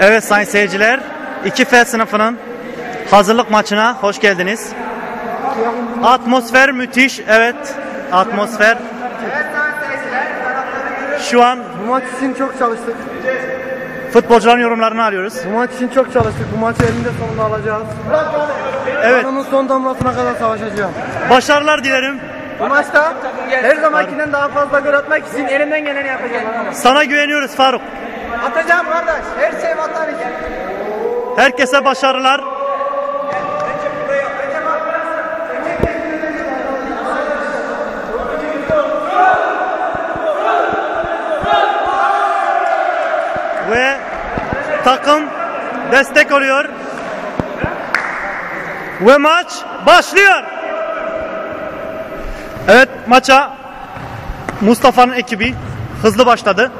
Evet sayın seyirciler, 2F sınıfının hazırlık maçına hoş geldiniz. Atmosfer müthiş, evet. Atmosfer. Şu an Bu maç için çok çalıştık. futbolcuların yorumlarını alıyoruz. Bu maç için çok çalıştık. Bu maçı elinde sonunda alacağız. Evet, Kanımın son damlasına kadar savaşacağım. başarılar dilerim. Bu maçta her zamankinden daha fazla gol atmak için elimden geleni yapacağım. Sana güveniyoruz Faruk. Atacağım kardeş. Her şey vatan için. Herkese başarılar. Ve takım destek oluyor. Ve maç başlıyor. Evet maça Mustafa'nın ekibi hızlı başladı.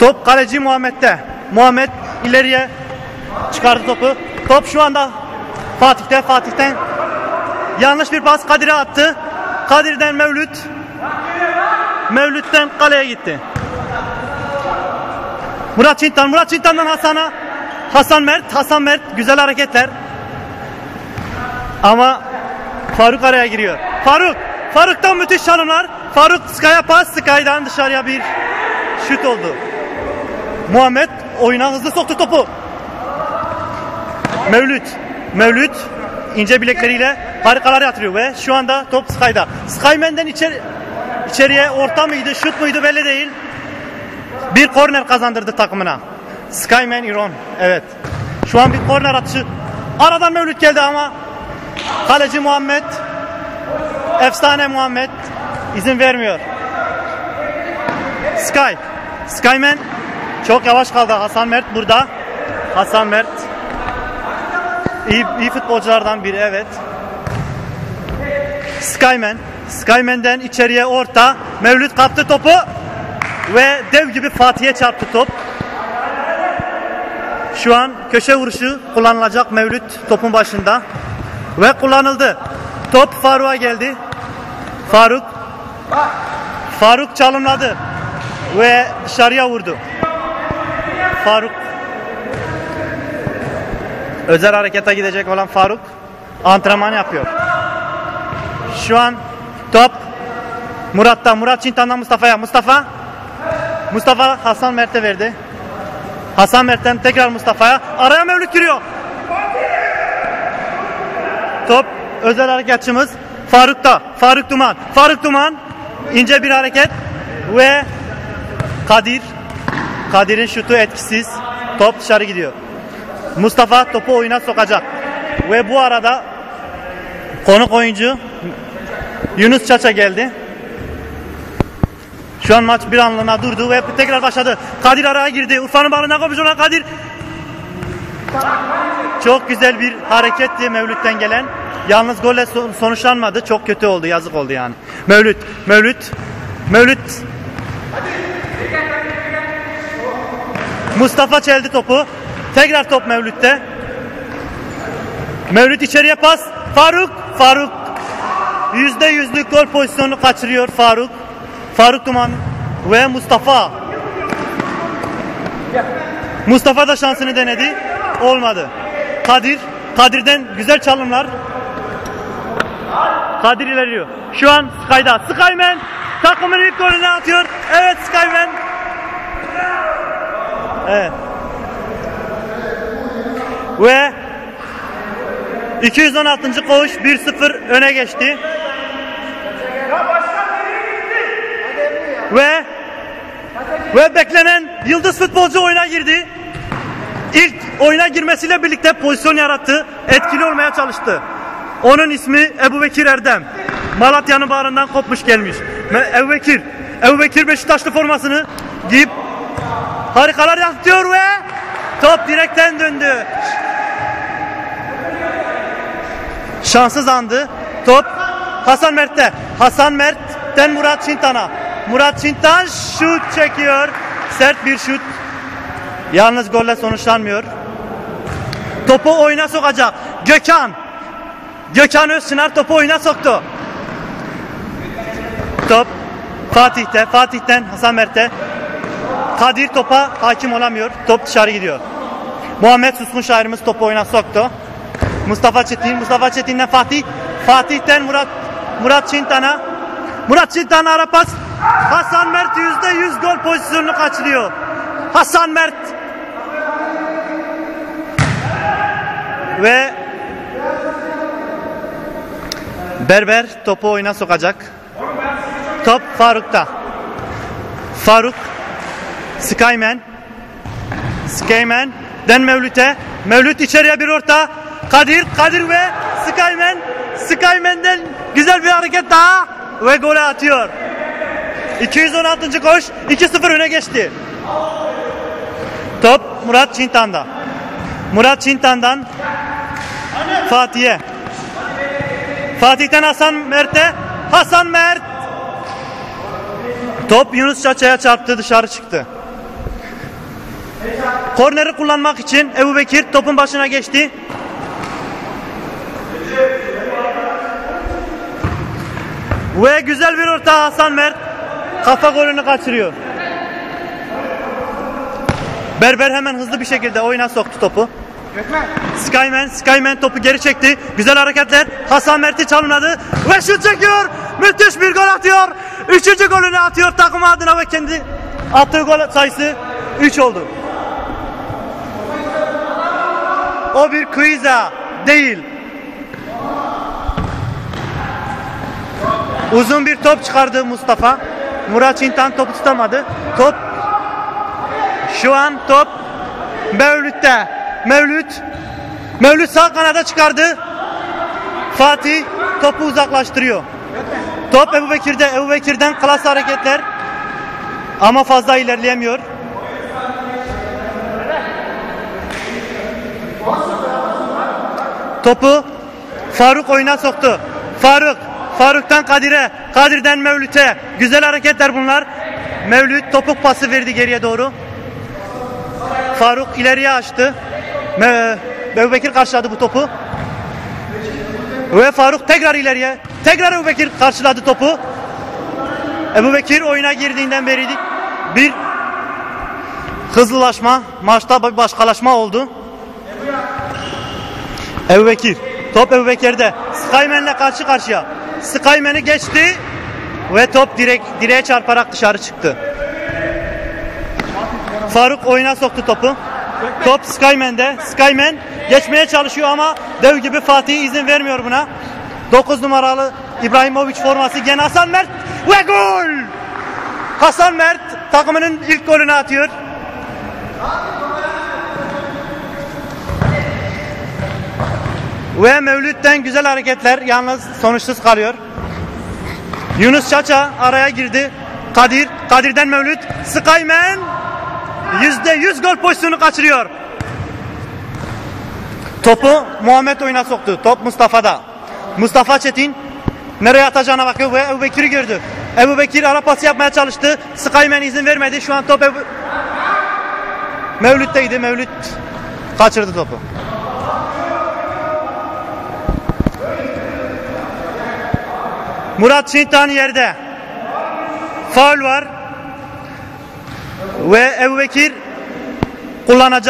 Top kaleci Muhammed'de. Muhammed ileriye çıkardı topu. Top şu anda Fatih'te. Fatih'ten yanlış bir pas Kadir'e attı. Kadir'den Mevlüt. Mevlüt'ten kaleye gitti. Murat Çintan. Murat Çintan'dan Hasan'a. Hasan Mert. Hasan Mert. Güzel hareketler. Ama Faruk araya giriyor. Faruk. Faruk'tan müthiş çalımlar. Faruk Sky'a pas. Sky'dan dışarıya bir şut oldu. Muhammed oyuna hızlı soktu topu. Mevlüt. Mevlüt ince bilekleriyle harikalar yatırıyor ve şu anda top Sky'da. Skyman'den içeri, içeriye orta mıydı, şut muydu belli değil. Bir korner kazandırdı takımına. Skyman Iron. Evet. Şu an bir korner atışı. Aradan Mevlüt geldi ama kaleci Muhammed efsane Muhammed izin vermiyor. Sky. Skyman çok yavaş kaldı. Hasan Mert burada. Hasan Mert iyi, iyi futbolculardan biri evet. Skyman. Skyman'den içeriye orta. Mevlüt kaptı topu ve dev gibi Fatih'e çarptı top. Şu an köşe vuruşu kullanılacak Mevlüt topun başında. Ve kullanıldı. Top Faruk'a geldi. Faruk Faruk çalımladı ve dışarıya vurdu. Faruk özel harekete gidecek olan Faruk antrenman yapıyor. Şu an top Murat'ta. Murat Çintan'dan Mustafa'ya. Mustafa Mustafa Hasan Mert'e verdi. Hasan Mert'ten tekrar Mustafa'ya. Araya Mevlüt giriyor. Top özel harekatçımız Faruk'ta. Faruk Duman. Faruk Duman ince bir hareket ve Kadir Kadir'in şutu etkisiz. Top dışarı gidiyor. Mustafa topu oyuna sokacak. Ve bu arada konuk oyuncu Yunus Çaça geldi. Şu an maç bir anlığına durdu ve tekrar başladı. Kadir araya girdi. Urfa'nın balına kopmuş olan Kadir. Çok güzel bir hareketti Mevlüt'ten gelen. Yalnız golle son- sonuçlanmadı. Çok kötü oldu. Yazık oldu yani. Mevlüt. Mevlüt. Mevlüt. Mustafa çeldi topu. Tekrar top Mevlüt'te. Mevlüt içeriye pas. Faruk. Faruk. Yüzde yüzlük gol pozisyonunu kaçırıyor Faruk. Faruk Duman ve Mustafa. Mustafa da şansını denedi. Olmadı. Kadir. Kadir'den güzel çalımlar. Kadir ilerliyor. Şu an Sky'da. Skyman takımın ilk golünü atıyor. Evet Skyman. Ve 216. koğuş 1-0 öne geçti. Ve ve beklenen yıldız futbolcu oyuna girdi. İlk oyuna girmesiyle birlikte pozisyon yarattı. Etkili olmaya çalıştı. Onun ismi Ebu Bekir Erdem. Malatya'nın bağrından kopmuş gelmiş. Ebu Bekir. Ebu Bekir Beşiktaşlı formasını giyip harikalar yapıyor ve top direkten döndü. Şanssız andı. Top Hasan Mert'te. Hasan Mert'ten Murat Çintan'a. Murat Çintan şut çekiyor. Sert bir şut. Yalnız golle sonuçlanmıyor. Topu oyuna sokacak. Gökhan. Gökhan Özçınar topu oyuna soktu. Top Fatih'te. Fatih'ten Hasan Mert'e. Kadir topa hakim olamıyor. Top dışarı gidiyor. Muhammed Suskun şairimiz topu oyuna soktu. Mustafa Çetin, Mustafa Çetin'den Fatih. Fatih'ten Murat Murat Çintan'a. Murat Çintan ara pas. Hasan Mert yüzde yüz gol pozisyonunu kaçırıyor. Hasan Mert. Ve Berber topu oyuna sokacak. Top Faruk'ta. Faruk Skyman. Skyman. Den Mevlüt'e. Mevlüt içeriye bir orta. Kadir Kadir ve Skyman. Skyman'den güzel bir hareket daha ve gole atıyor. 216. koş 2-0 öne geçti. Top Murat Çintan'da. Murat Çintan'dan Fatih'e. Fatih'ten Hasan Mert'e. Hasan Mert. Top Yunus Çaça'ya çarptı dışarı çıktı. Korneri kullanmak için Ebu Bekir topun başına geçti. Ve güzel bir orta Hasan Mert kafa golünü kaçırıyor. Berber hemen hızlı bir şekilde oyuna soktu topu. Skyman, Skyman topu geri çekti. Güzel hareketler. Hasan Mert'i çalımladı ve şut çekiyor. Müthiş bir gol atıyor. Üçüncü golünü atıyor takım adına ve kendi attığı gol sayısı 3 oldu. O bir Kuyza değil. Uzun bir top çıkardı Mustafa. Murat Çintan topu tutamadı. Top şu an top Mevlüt'te. Mevlüt Mevlüt sağ kanada çıkardı. Fatih topu uzaklaştırıyor. Top Ebu Bekir'de. Ebu Bekir'den klas hareketler. Ama fazla ilerleyemiyor. Topu Faruk oyuna soktu. Faruk. Faruk'tan Kadir'e. Kadir'den Mevlüt'e. Güzel hareketler bunlar. Mevlüt topuk pası verdi geriye doğru. Faruk ileriye açtı. Me Ebu Bekir karşıladı bu topu. Ve Faruk tekrar ileriye. Tekrar Ebu Bekir karşıladı topu. Ebu Bekir oyuna girdiğinden beri bir hızlılaşma, maçta bir başkalaşma oldu. Ebu Bekir. Top Ebu Bekir'de. Skyman'le karşı karşıya. Skyman'i geçti ve top direk, direğe çarparak dışarı çıktı. Faruk oyuna soktu topu. Top Skyman'de. Skyman geçmeye çalışıyor ama dev gibi Fatih izin vermiyor buna. 9 numaralı İbrahimovic forması gene Hasan Mert ve gol! Hasan Mert takımının ilk golünü atıyor. Ve Mevlüt'ten güzel hareketler yalnız sonuçsuz kalıyor. Yunus Çaça araya girdi. Kadir, Kadir'den Mevlüt. Skyman yüzde yüz gol pozisyonu kaçırıyor. Topu Muhammed oyuna soktu. Top Mustafa'da. Mustafa Çetin nereye atacağına bakıyor ve Ebu Bekir'i gördü. Ebu Bekir ara pası yapmaya çalıştı. Skyman izin vermedi. Şu an top Ebu... Mevlüt'teydi. Mevlüt kaçırdı topu. Murat Çintan yerde. Faul var. Ve Ebu Bekir kullanacak.